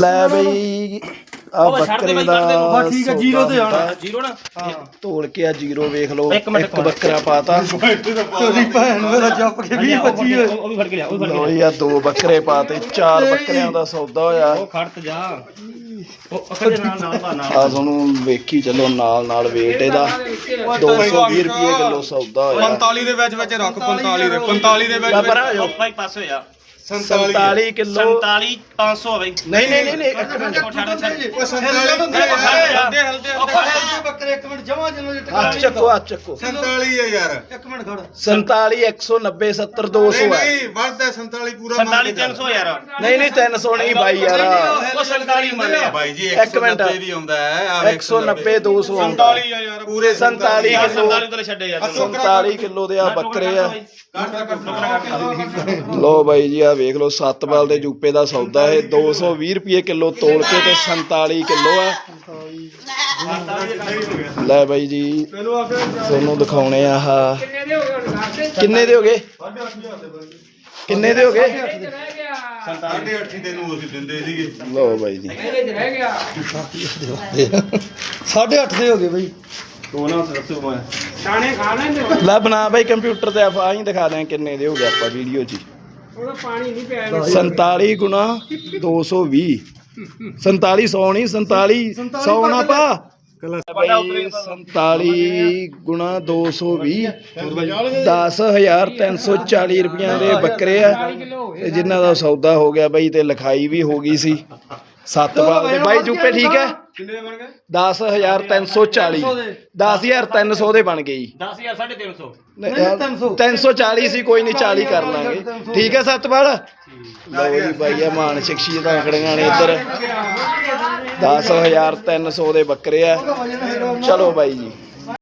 ਲੈ ਬਈ ਆ ਉਹ ਛੱਡ ਦੇ ਬੱਕਰੇ ਬਈ, ਦਾ ਛੱਡ ਦੇ। ਬਸ ਠੀਕ ਆ, ਜ਼ੀਰੋ ਤੇ ਆਉਣਾ। ਜੀਰੋ ਨਾ? ਹਾਂ। ਤੋਲ ਕੇ ਆ ਜ਼ੀਰੋ ਵੇਖ ਲਓ। ਇੱਕ ਮਿੰਟ। ਇੱਕ ਬੱਕਰਾ ਪਾਤਾ। ਤੇਰੀ ਭੈਣ ਮੇਰਾ ਜੱਪ ਕੇ 20 25 ਹੋਏ। ਉਹ ਵੀ ਫੜ ਕੇ ਲਿਆ ਉਹ ਵੀ ਫੜ ਕੇ ਲੋ ਲਿਆ। ਯਾ ਦੋ ਬੱਕਰੇ ਪਾਤੇ ਚਾਰ ਬੱਕਰਿਆਂ ਦਾ ਸੌਦਾ ਹੋਇਆ। ਉਹ ਖੜਤ ਜਾ। ਉਹ ਅਕੜ ਦੇ ਨਾਲ ਨਾਲ ਦਾ ਨਾਲ ਆ ਤੁਹਾਨੂੰ ਵੇਖੀ ਚੱਲੋ ਨਾਲ ਨਾਲ ਵੇਟ ਇਹਦਾ। 220 ਰੁਪਏ ਕਿਲੋ ਸੌਦਾ ਹੋਇਆ। 45 ਦੇ ਵਿੱਚ ਵਿੱਚ ਰੱਖ 45 ਦੇ 45 ਦੇ ਵਿੱਚ ਹੋ ਜਾਓ। ਭਾਈ ਪਾਸੇ ਹੋਇਆ 47 ਕਿਲੋ। 47 500 ਆ ਬਈ। ਨਹੀਂ ਨਹੀਂ ਨਹੀਂ ਨਹੀਂ ਇੱਕ ਮਿੰਟ। ਉਹ ਛੱਡ ਛੱਡ ਉਹ 47 ਹਲਦੇ, ਹਲਦੇ ਹਲਦੇ। ਬੱਕਰੇ ਇੱਕ ਮਿੰਟ ਜਮਾ ਜਮਾ ਹੱਥ ਚੱਕੋ ਹੱਥ ਚੱਕੋ। 47 ਹੈ ਯਾਰ। ਇੱਕ ਮਿੰਟ ਖੜ 47 190 70 200 ਨਹੀਂ ਹੈ ਨਹੀਂ ਵੱਧਦਾ 47 ਪੂਰਾ 47 300 ਯਾਰ। ਨਹੀਂ ਨਹੀਂ 300 ਨਹੀਂ ਬਾਈ ਯਾਰ। ਉਹ 47 ਮੰਨਿਆ ਬਾਈ ਜੀ ਇੱਕ ਮਿੰਟ। 190 ਵੀ ਆਉਂਦਾ ਹੈ ਆ 190 200 ਆਉਂਦਾ। 47 ਆ ਯਾਰ। ਪੂਰੇ 47 ਯਾਰ ਕਿਲੋ। 47 ਤੋਂ ਛੱਡੇ ਯਾਰ। 47 ਕਿਲੋ ਦੇ ਆ ਬੱਕਰੇ ਆ। ਲੋ ਬਾਈ ਜੀ ਆ ਵੇਖ ਲਓ 7 ਬਾਲ ਦੇ ਜੂਪੇ ਦਾ ਸੌਦਾ ਇਹ 220 ਰੁਪਏ ਕਿਲੋ ਤੋਲ ਕੇ ਤੇ 47 ਕਿਲੋ ਆ। ਲੈ ਬਾਈ ਜੀ ਤੁਹਾਨੂੰ ਦਿਖਾਉਣੇ ਆ ਆਹ। ਕਿੰਨੇ ਦੇ ਹੋ ਗਏ? ਕਿੰਨੇ ਦੇ ਹੋ ਗਏ? ਸਾਢੇ 8 ਤੈਨੂੰ ਅਸੀਂ ਦਿੰਦੇ ਸੀਗੇ। ਲੋ ਬਾਈ ਜੀ। ਸਾਢੇ 8 ਦੇ ਹੋ ਗਏ ਬਈ। ਲੈ ਬਣਾ ਬਾਈ ਕੰਪਿਊਟਰ ਤੇ ਆਪਾਂ ਹੀ ਦਿਖਾ ਦਿਆਂ ਕਿੰਨੇ ਦੇ ਹੋ ਗਏ ਆਪਾਂ ਵੀਡੀਓ 'ਚ ਹੀ। 47 ਗੁਣਾ 220 47 100 ਨਹੀਂ 47 100 ਨਾ ਪਾ। ਬਾਈ 47 ਗੁਣਾ 220 10340 ਰੁਪਈਆਂ ਦੇ ਬੱਕਰੇ ਆ। ਤੇ ਜਿਨ੍ਹਾਂ ਦਾ ਸੌਦਾ ਹੋ ਗਿਆ ਬਈ ਤੇ ਲਿਖਾਈ ਵੀ ਹੋ ਗਈ ਸੀ। ਸੱਤ ਬਾਲ ਦੇ ਬਾਈ, ਜੁੱਪੇ ਠੀਕ ਹੈ? ਕਿੰਨੇ ਬਣ ਗਏ? 10340 10300 ਦੇ। ਬਣ ਗਏ ਜੀ। 10000 350 ਨਹੀਂ, ਨਹੀਂ, 300 340 ਸੀ। ਕੋਈ ਨਹੀਂ 40 ਕਰ ਲਾਂਗੇ। ਠੀਕ ਹੈ ਸਤਪਾਲ? ਲਓ ਜੀ ਬਾਈ ਆ ਮਾਨ ਸ਼ਖਸੀਅਤਾਂ ਖੜੀਆਂ ਨੇ ਇੱਧਰ। 10300 ਦੇ ਬੱਕਰੇ ਆ। ਚਲੋ ਬਾਈ ਜੀ।